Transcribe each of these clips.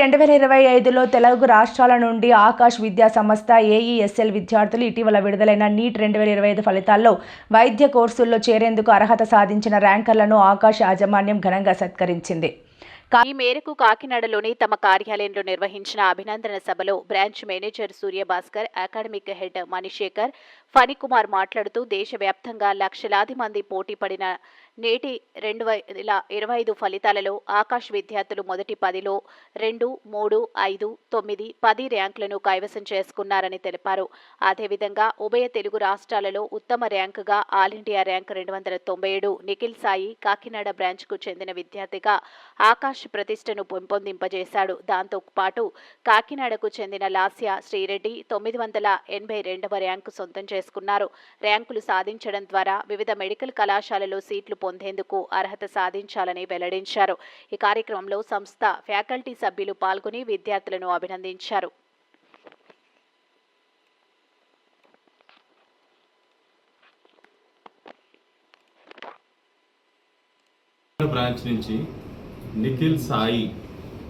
రెండు వేల ఇరవై ఐదులో తెలుగు రాష్ట్రాల నుండి ఆకాష్ విద్యా సంస్థ ఏఈఎస్ఎల్ విద్యార్థులు ఇటీవల విడుదలైన నీట్ రెండు వేల ఇరవై ఐదు ఫలితాల్లో వైద్య కోర్సుల్లో చేరేందుకు అర్హత సాధించిన ర్యాంకర్లను ఆకాష్ యాజమాన్యం ఘనంగా సత్కరించింది. ఈ మేరకు కాకినాడలోని తమ కార్యాలయంలో నిర్వహించిన అభినందన సభలో branch manager Suryabhaskar academic head Manishekar Phanikumar మాట్లాడుతూ దేశవ్యాప్తంగా లక్షలాది మంది పోటీ పడిన నేటి రెండు వేల ఇరవై ఐదు ఫలితాలలో ఆకాష్ విద్యార్థులు మొదటి పదిలో రెండు మూడు ఐదు తొమ్మిది పది ర్యాంకులను కైవసం చేసుకున్నారని తెలిపారు. అదేవిధంగా ఉభయ తెలుగు రాష్ట్రాలలో ఉత్తమ ర్యాంకుగా ఆల్ ఇండియా ర్యాంక్ రెండు వందల తొంభై ఏడు నిఖిల్ సాయి కాకినాడ బ్రాంచ్కు చెందిన విద్యార్థిగా ఆకాష్ ప్రతిష్టను పెంపొందింపజేశాడు. దాంతో పాటు కాకినాడకు చెందిన లాస్య శ్రీరెడ్డి తొమ్మిది వందల ఎనభై రెండవ ర్యాంకు సొంతం చేసుకున్నారు. ర్యాంకులు సాధించడం ద్వారా వివిధ మెడికల్ కళాశాలలో సీట్లు పొందేందుకు అర్హత సాధించాలని వెల్లడించారు. ఈ కార్యక్రమంలో సంస్థ ఫ్యాకల్టీ సభ్యులు పాల్గొని విద్యార్థులను అభినందించారు. బ్రాంచ్ నుంచి Nikhil Sai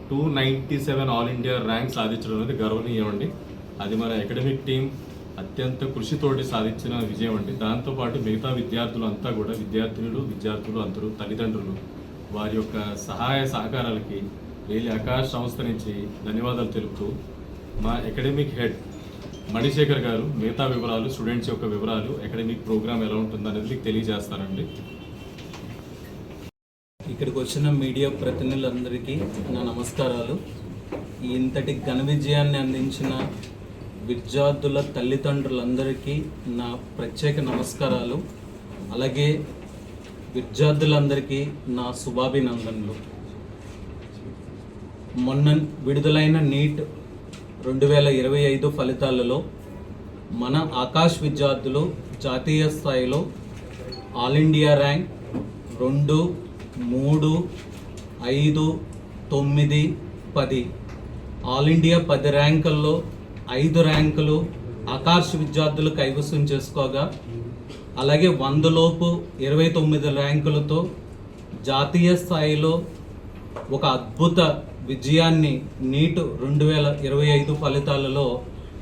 two ninety seven all India rank సాధించడం అనేది గర్వనీయం అండి. అది మన అకాడమిక్ టీం అత్యంత కృషితోటి సాధించిన విజయం అండి. దాంతోపాటు మిగతా విద్యార్థులు అంతా కూడా విద్యార్థినులు విద్యార్థులు అందరూ తల్లిదండ్రులు వారి యొక్క సహాయ సహకారాలకి రైలు ఆకాశ సంస్థ నుంచి ధన్యవాదాలు తెలుపుతూ మా అకాడమిక్ హెడ్ మణిశేఖర్ గారు మిగతా వివరాలు స్టూడెంట్స్ యొక్క వివరాలు అకాడమిక్ ప్రోగ్రామ్ ఎలా ఉంటుందనేది మీకు తెలియజేస్తారండి ఇక్కడికి వచ్చిన మీడియా ప్రతినిధులందరికీ నా నమస్కారాలు. ఇంతటి ఘన విజయాన్ని అందించిన విద్యార్థుల తల్లిదండ్రులందరికీ నా ప్రత్యేక నమస్కారాలు. అలాగే విద్యార్థులందరికీ నా శుభాభినందనలు. మొన్న విడుదలైన నీట్ రెండు వేల ఇరవై ఐదు ఫలితాలలో మన ఆకాష్ విద్యార్థులు జాతీయ స్థాయిలో ఆల్ ఇండియా ర్యాంక్ రెండు మూడు ఐదు తొమ్మిది పది. ఆల్ ఇండియా పది ర్యాంకుల్లో ఐదు ర్యాంకులు ఆకాశ విద్యార్థులు కైవసం చేసుకోగా అలాగే వందలోపు ఇరవై తొమ్మిది ర్యాంకులతో జాతీయ స్థాయిలో ఒక అద్భుత విజయాన్ని నీటు రెండు వేల ఇరవై ఐదు ఫలితాలలో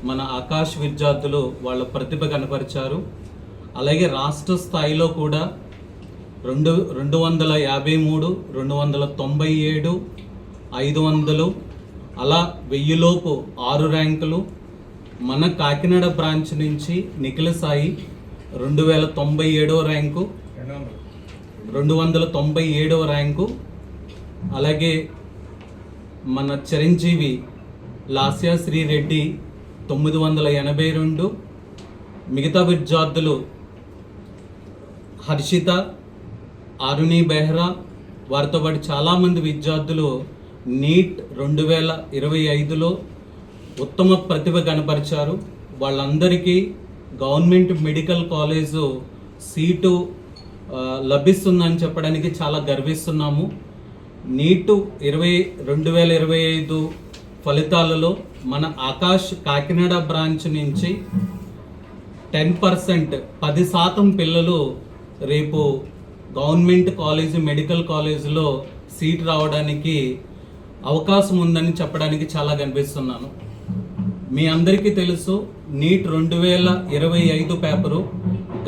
మన ఆకాశ్ విద్యార్థులు వాళ్ళ ప్రతిభ కనపరిచారు. అలాగే రాష్ట్ర స్థాయిలో కూడా రెండు రెండు వందల యాభై మూడు రెండు వందల తొంభై ఏడు ఐదు వందలు అలా వెయ్యిలోపు ఆరు ర్యాంకులు మన కాకినాడ బ్రాంచ్ నుంచి నిఖిల సాయి రెండు వేల తొంభై ఏడవ ర్యాంకు రెండు వందల తొంభై ఏడవ ర్యాంకు అలాగే మన చిరంజీవి లాస్యా శ్రీరెడ్డి తొమ్మిది వందల ఎనభై రెండు మిగతా విద్యార్థులు హర్షిత అరుణి బెహ్రా వారితో పాటు చాలామంది విద్యార్థులు నీట్ రెండు వేల ఇరవై ఐదులో ఉత్తమ ప్రతిభ కనపరిచారు. వాళ్ళందరికీ గవర్నమెంట్ మెడికల్ కాలేజు సీటు లభిస్తుందని చెప్పడానికి చాలా గర్విస్తున్నాము. నీటు ఇరవై రెండు వేల ఇరవై ఐదు ఫలితాలలో మన ఆకాష్ కాకినాడ బ్రాంచ్ నుంచి టెన్ పర్సెంట్ పది శాతం పిల్లలు రేపు గవర్నమెంట్ కాలేజ్ మెడికల్ కాలేజీలో సీట్ రావడానికి అవకాశం ఉందని చెప్పడానికి చాలా కనిపిస్తున్నాను. మీ అందరికీ తెలుసు నీట్ రెండు వేల ఇరవై ఐదు పేపరు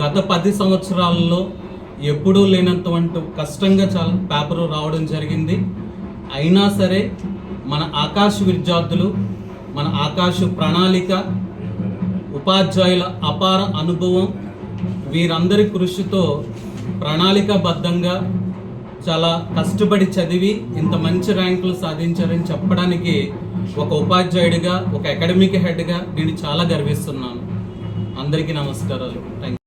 గత పది సంవత్సరాలలో ఎప్పుడూ లేనంతవంటి కష్టంగా చాలా పేపరు రావడం జరిగింది. అయినా సరే మన ఆకాశ విద్యార్థులు మన ఆకాశ ప్రణాళిక ఉపాధ్యాయుల అపార అనుభవం వీరందరి కృషితో ప్రణాళికాబద్ధంగా చాలా కష్టపడి చదివి ఇంత మంచి ర్యాంకులు సాధించారని చెప్పడానికి ఒక ఉపాధ్యాయుడిగా ఒక అకాడమిక్ హెడ్గా నేను చాలా గర్విస్తున్నాను. అందరికీ నమస్కారాలు. థ్యాంక్